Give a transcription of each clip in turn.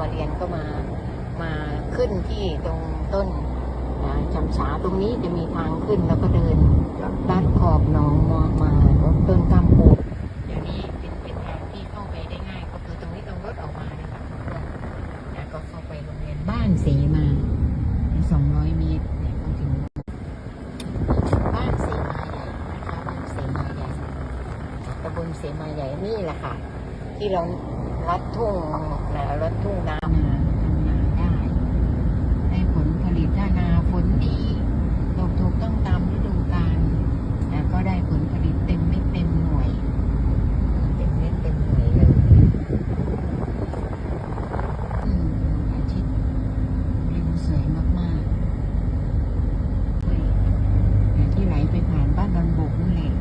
มาเรียนก็มามาขึ้นที่ตรงต้นอ่าจำฉาตรงนี้จะมีทางขึ้นแล้วก็เดินลัดขอบหนองมองมาต้นกำปูเดี๋ยวนี้เป็นเป็นทางที่เข้าไปได้ง่าย ก็คือตรงนี้ตรงรถออกมานะคะเพื่อนแล้วก็เข้าไปโรงเรียนบ้านสีมาสองร้อยเมตรเนี่ยก็ถึงบ้านเสมาใหญ่นะคะบ้านเสมาใหญ่ตำบลเสมาใหญ่นี่แหละค่ะ ที่เรา ลัดทุ่งนะลัดทุ่งน้ำนาได้ ได้ผลผลิตถ้านาฝนดีตกถูกต้องตามฤดูกาลแล้วก็ได้ผลผลิตเต็มเม็ดเต็มหน่วย เต็มเม็ดเต็มหน่วยเลยอืมอาทิตย์วิวสวยมากๆเลย ที่ไหลไปผ่านบ้านดอนบกนั่นแหละ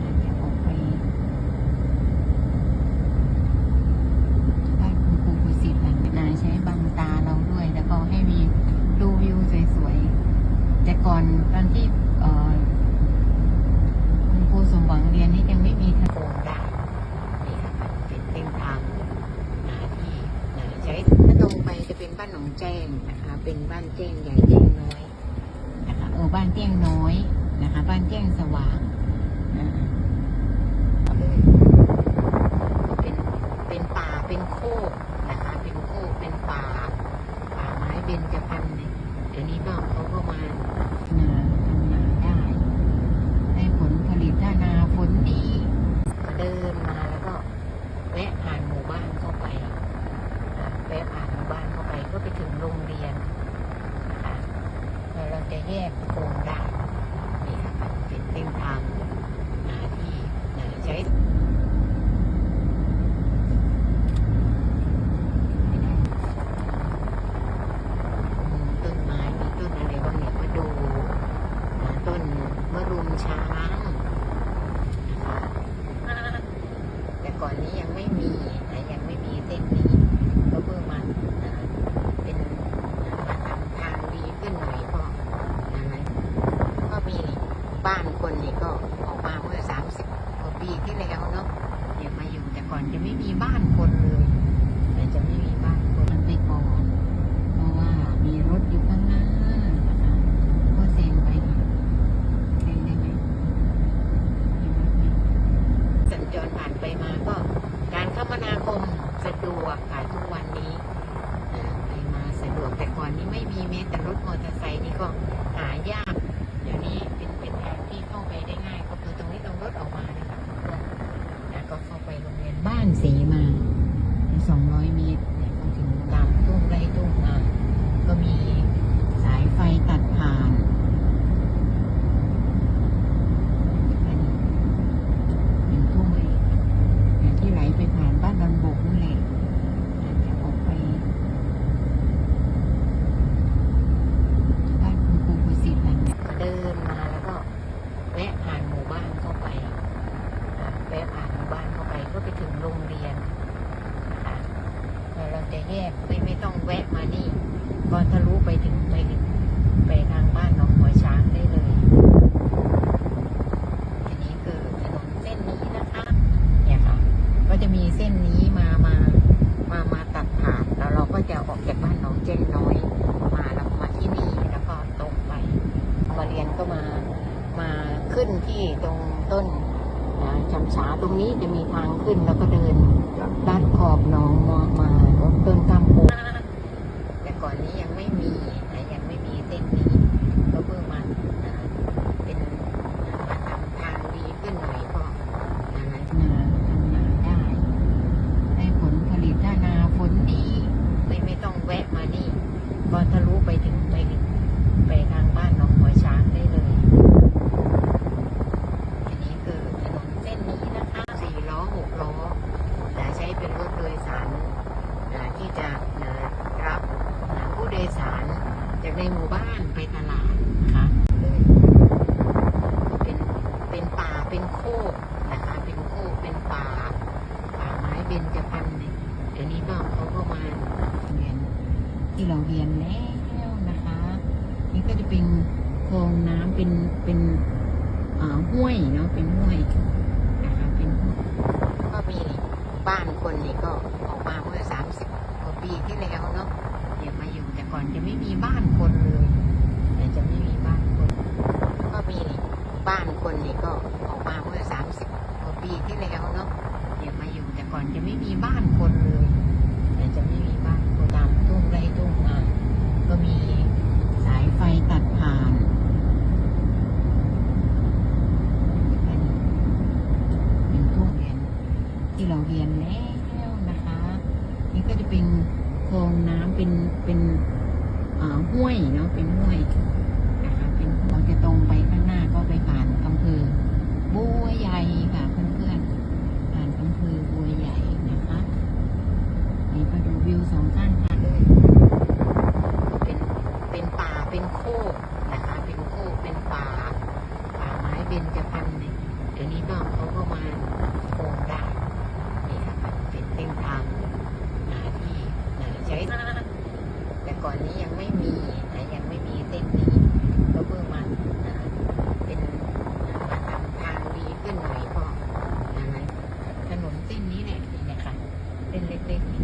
อาจจะออกไปบ้านคุณครูประสิทธิ์หลังนายใช้บังตาเราด้วย แล้วก็ให้มีดูวิวสวยๆ แต่ก่อนตอนที่เอ่อคุณครูสมหวังเรียนนี่ยังไม่มีทางโป่งได้นี่ค่ะเป็นเส้นทางหาที่หาใช้ถ้าตรงไปจะเป็น บ้านหนองแจ้งนะคะ เป็นบ้านแจ้งใหญ่แจ้งน้อยนะคะเออบ้านแจ้งน้อยนะคะ บ้านแจ้งสว่างนะเลยเป็นเป็นป่าเป็นโคกนะคะ เป็นโคกเป็นป่า ป่าไม้เบญจพรรณเนี่ยเดี๋ยวนี้ก็เขาก็มานาทำนาได้ ได้ผลผลิตถ้านาฝนดีก็เดินมาแล้วก็แวะผ่านหมู่บ้านเข้าไปอะแวะผ่านหมู่บ้านเข้าไปก็ไปถึงโรงเรียนนะคะ แล้ว เราจะแยกโครงได้นี่ค่ะเป็นเส้นทางหาที่หาใช้ต้นไม้มีต้นอะไรบ้างเนี่ยมาดูต้นมะรุมช้างนะคะแต่ก่อนนี้ยังไม่มีนะยังไม่มีเส้นนี้ก็เพิ่งมาอ่าเป็นมาทำทางดีขึ้นหน่อยก็ อะไรก็มีบ้านคนนี่ก็ออกมาเมื่อสามสิบกว่าปีที่แล้วเนาะเดี๋ยวมาอยู่แต่ ก่อนจะไม่มีบ้านคนเลยแต่จะไม่มีบ้านคนมันไปก่อนเพราะว่ามีรถอยู่ข้างหน้านะคะก็เซ็นไปเซ็นได้ไหมสัญจรผ่านไปมาก็การคมนาคมสะดวกค่ะทุกวันนี้ไปมาสะดวกแต่ก่อนนี้ไม่มีแม้แต่รถมอเตอร์ไซค์นี่ก็หายาก เดี๋ยวนี้เป็นเป็นทางที่เข้าไปได้ง่าย ก็คือตรงนี้ตรงรถออกมานะคะเพื่อนแล้วก็เข้าไปโรงเรียนบ้านสีมาสองร้อยเมตรเนี่ยก็ถึงตามทุ่งไร่ทุ่งนาก็มีสายไฟตัดผ่านเป็นเป็นทุ่งเลย ที่ไหลไปผ่านบ้านดอนบกนั่นแหละอาจจะออกไป บ้านคุณครูประสิทธิ์หลังก็เดินมาแล้วก็แวะผ่านหมู่บ้านเข้าไปอ่าแวะผ่านหมู่บ้านเข้าไปก็ไปถึงโรงเรียนนะคะแล้วเราจะแยกไม่ไม่ต้องแวะมานี่ ก็ทะลุไปถึงไปถึงไปทางบ้านหนองหัวช้างได้เลย อันนี้คือถนนเส้นนี้นะคะ เนี่ยค่ะ ก็จะมี เส้นนี้ ดี๋นี้ก็เขาก็มาเรียนที่เราเรียนแล้วนะคะ นี่ก็จะเป็นคลองน้ำเป็นเป็นห้วยเนาะเป็นห้วยนะคะเป็นห้วยก็มีบ้านคนนี่ก็ออกมาเมื่อสามสิบกว่าปีที่แล้วเนาะเดี๋ยวมาอยู่แต่ก่อนจะไม่มีบ้านคนเลยเดี๋ยวจะไม่มีบ้านคน ก็มีบ้านคนนี่ก็ออกมาเมื่อสามสิบกว่าปีที่แล้วเนาะเดี๋ยวมาอยู่แต่ก่อนจะไม่มีบ้านคนเลย เป็นเป็นห้วยเนาะเป็นห้วยนะคะเป็นเราจะตรงไปข้างหน้าก็ไปผ่านอำเภอบัวใหญ่ค่ะเพื่อนๆผ่านอำเภอบัวใหญ่นะคะนี่ก็ดูวิวสองข้างทางเลยเป็นเป็นป่าเป็นโคกนะคะ เป็นโคกเป็นป่าป่าไม้เบญจพรรณเนี่ยเดี๋ยวนี้ก็เขาก็มาโคงได้นี่ค่ะเป็นเส้นทาง หาที่หาใช้แต่ก่อนนี้ยังไม่มีนะยังไม่มีเส้นนี้ก็เพิ่งมาอ่าเป็นอ่ามาทำทางดีขึ้นหน่อยก็อะไรถนนเส้นนี้แหละนี่นะคะเส้นเล็กๆนี่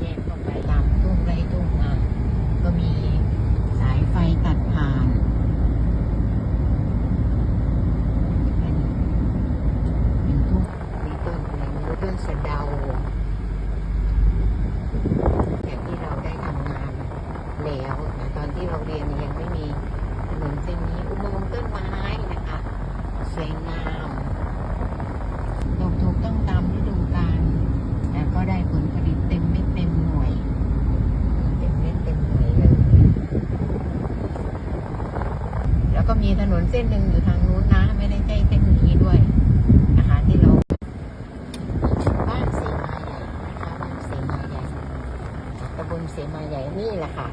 แยกเข้าไปตามทุ่งไร่ทุ่งนาก็มีสายไฟตัดผ่านเป็นเป็นทุ่งมีต้นอะไรไม่รู้ต้นสะเดา อย่างที่เราได้ทำงาน แล้วนะตอนที่เราเรียนยังไม่มีถนนเส้นนี้อุโมงค์ต้นไม้นะคะสวยงามดอกถูกต้องตามฤดูกาลแต่ก็ได้ผลผลิตเต็มเม็ดเต็มหน่วยเต็มเม็ดเต็มหน่วยเลยแล้วก็มีถนนเส้นหนึ่งอยู่ทางนู้นนะ ไม่ได้ใช่เส้นนี้ด้วยนะคะที่เราบ้านเสมาใหญ่นะคะบ้านเสมาใหญ่ตำบลเสมาใหญ่นี่แหละค่ะ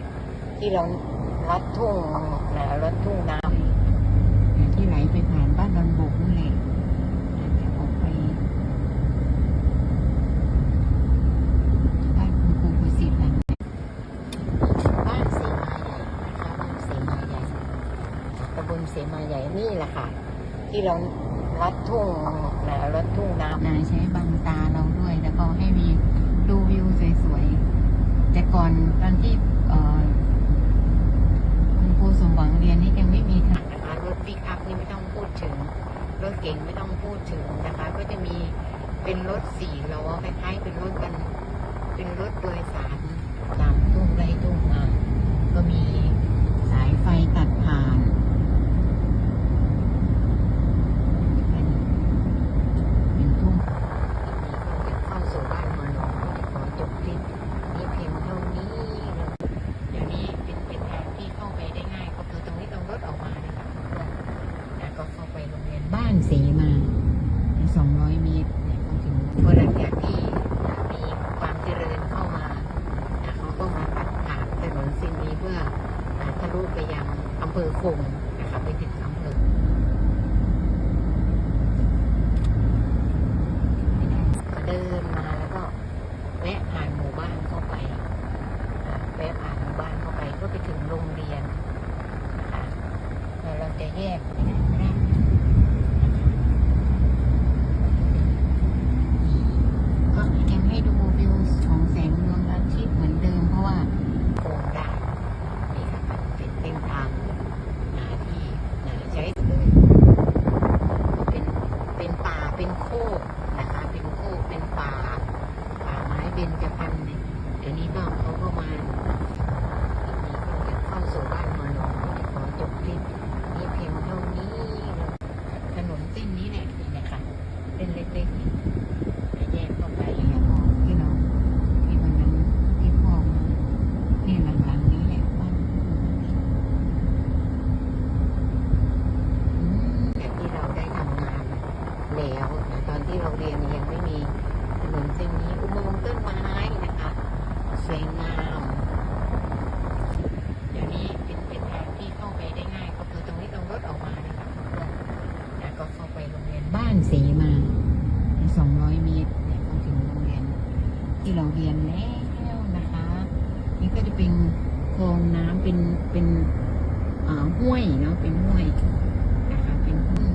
ที่เราลัดทุ่งนะลัดทุ่งน้ำที่ไหลไปผ่านบ้านดอนบกนี่แหละจะออกไปบ้านคุณครูประสิทธิ์นะบ้านเสมาใหญ่นะคะบ้านเสมาใหญ่ตำบลเสมาใหญ่นี่แหละค่ะ ที่เราลัดทุ่งนะลัดทุ่งน้ำนะใช้บังตาเราด้วยแล้วก็ให้มีดูวิวสวยๆแต่ก่อนตอนที่เอ่อคุณครูส มหวังเรียนนี่ยังไม่มีค่ะนะคะรถปิกอัพนี่ไม่ต้องพูดถึง รถเก๋งไม่ต้องพูดถึงนะคะ ก็จะมีเป็นรถสี่ล้อคล้ายๆเป็นรถกัน เป็นรถโดยสารตามทุ่งไร่ทุ่งนาก็มีสายไฟตัดผ่าน เป็นเป็นทุ่งนี้ก็จะเข้าสู่บ้านมอนองก็จะขอจบคลิปนี้เพียงเท่านี้เลยเดี๋ยวนี้เป็นเป็นทางที่เข้าไปได้ง่าย ก็คือตรงนี้ตรงรถออกมานะคะเพื่อนแล้วก็เข้าไปโรงเรียน บ้านเสีมาสองร้อยเมตรเนี่ยเขาถึงพระหลังจากที่มีความเจริญเข้ามาเขาก็มาตัดขาดถนนเส้นนี้เพื่อทะลุไปยังอำเภอคงนะคะไปถึงอำเภอ ก็เดินมาแล้วก็แวะผ่านหมู่บ้านเข้าไปอ่าแวะผ่านหมู่บ้านเข้าไปก็ไปถึงโรงเรียนนะคะแล้วเราจะแยกไปไหนไม่ได้ก็ยังให้ดูวิวของแสงดวงอาทิตย์เหมือนเดิมเพราะว่าโคงได้นี่ค่ะเป็นเส้นทางหาที่หาใช้เลยก็เป็นเป็นป่าเป็นโคก นะคะเป็นโคกเป็นป่า ป่าไม้เบญจพรรณเนี่ยเดี๋ยวนี้ก็เขาก็มาทีนี้ก็จะเข้าสู่บ้านมอนองก็จะขอจบคลิปนี้เพียงเท่านี้เลยถนนเส้นนี้แหละนี่นะคะเส้นเล็กๆนี่จะแยกเข้าไปแล้วก็ที่เราที่วันนั้นที่พ่อมาที่หลังๆนี้แหละบ้านอืมอย่างที่เราได้ทำงาน แล้วนะตอน ที่เราเรียนยังไม่มีถนนเส้นนี้อุโมงค์ต้นไม้นะคะสวยงามเดี๋ยวนี้เป็นเป็นทางที่เข้าไปได้ง่าย ก็คือตรงนี้ตรงรถออกมานะคะเพื่อนแล้วก็เข้าไปโรงเรียนบ้านสีมาสองร้อยเมตรเนี่ยเขาถึงโรงเรียนที่เราเรียนแล้วนะคะ นี่ก็จะเป็นคลองน้ำเป็นเป็นห้วยเนาะเป็นห้วยนะคะเป็นห้วย